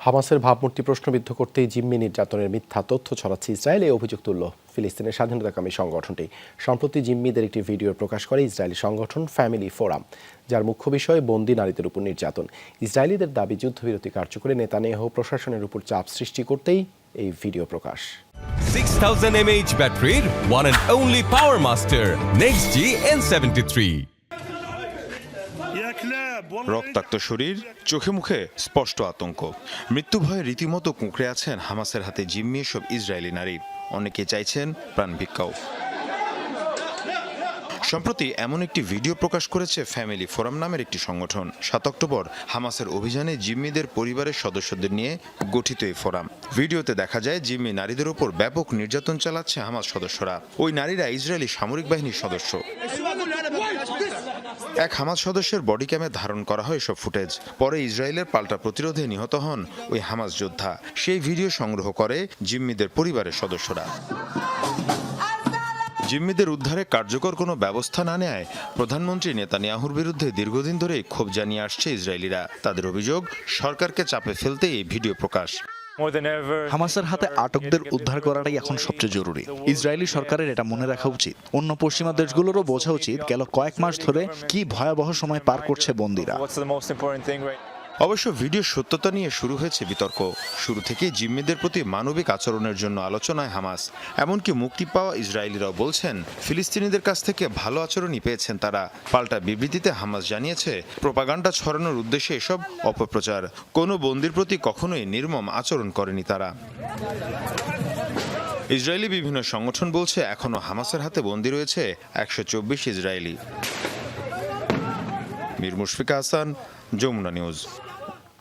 হামাসের ভাবমূর্তি প্রশ্নবিদ্ধ করতেই জিম্মি নির্যাতনের মিথ্যা তথ্য ছড়াচ্ছে ইসরায়েল, এই অভিযোগ তুলল ফিলিস্তিনের স্বাধীনতাকামী সংগঠনটি। সম্প্রতি জিম্মিদের একটি ভিডিও প্রকাশ করে ইসরায়েলি সংগঠন ফ্যামিলি ফোরাম যার মুখ্য বিষয়, বন্দি নারীদের উপর নির্যাতন। ইসরায়েলিদের দাবি, যুদ্ধবিরতি কার্যকরে নেতানেহ প্রশাসনের উপর চাপ সৃষ্টি করতেই এই ভিডিও প্রকাশ। ব্যাটারির one and only power master next G N seventy three রক্তাক্ত শরীর, চোখে মুখে স্পষ্ট আতঙ্ক। মৃত্যু ভয়ে রীতিমতো কুঁকড়ে আছেন হামাসের হাতে জিম্মি সব ইসরায়েলি নারী। অনেকে চাইছেন প্রাণ ভিক্ষাও। সম্প্রতি এমন একটি ভিডিও প্রকাশ করেছে ফ্যামিলি ফোরাম নামের একটি সংগঠন। সাত অক্টোবর হামাসের অভিযানে জিম্মিদের পরিবারের সদস্যদের নিয়ে গঠিত এই ফোরাম। ভিডিওতে দেখা যায়, জিম্মি নারীদের উপর ব্যাপক নির্যাতন চালাচ্ছে হামাস সদস্যরা। ওই নারীরা ইসরায়েলি সামরিক বাহিনীর সদস্য। এক হামাজ সদস্যের বডি ক্যামে ধারণ করা হয় এসব ফুটেজ। পরে ইসরায়েলের পাল্টা প্রতিরোধে নিহত হন ওই হামাজ যোদ্ধা। সেই ভিডিও সংগ্রহ করে জিম্মিদের পরিবারের সদস্যরা। জিম্মিদের উদ্ধারে কার্যকর কোনো ব্যবস্থা না নেয় প্রধানমন্ত্রী নেতানিয়াহুর বিরুদ্ধে দীর্ঘদিন ধরেই ক্ষোভ জানিয়ে আসছে ইসরায়েলিরা। তাদের অভিযোগ, সরকারকে চাপে ফেলতে এই ভিডিও প্রকাশ। হামাসের হাতে আটকদের উদ্ধার করাটাই এখন সবচেয়ে জরুরি। ইসরায়েলি সরকারের এটা মনে রাখা উচিত। অন্য পশ্চিমা দেশগুলোরও বোঝা উচিত গেল কয়েক মাস ধরে কি ভয়াবহ সময় পার করছে বন্দিরা। অবশ্য ভিডিও সত্যতা নিয়ে শুরু হয়েছে বিতর্ক। শুরু থেকেই জিম্মিদের প্রতি মানবিক আচরণের জন্য আলোচনায় হামাস। এমনকি মুক্তি পাওয়া ইসরায়েলিরাও বলছেন, ফিলিস্তিনিদের কাছ থেকে ভালো আচরণই পেয়েছেন তারা। পাল্টা বিবৃতিতে হামাস জানিয়েছে, প্রোপাগান্ডা ছড়ানোর উদ্দেশ্যে এসব অপপ্রচার। কোনো বন্দির প্রতি কখনোই নির্মম আচরণ করেনি তারা। ইসরায়েলি বিভিন্ন সংগঠন বলছে এখনও হামাসের হাতে বন্দী রয়েছে একশো চব্বিশ ইসরায়েলি। মীর মুশফিকা হাসান যমুনা নিউজ।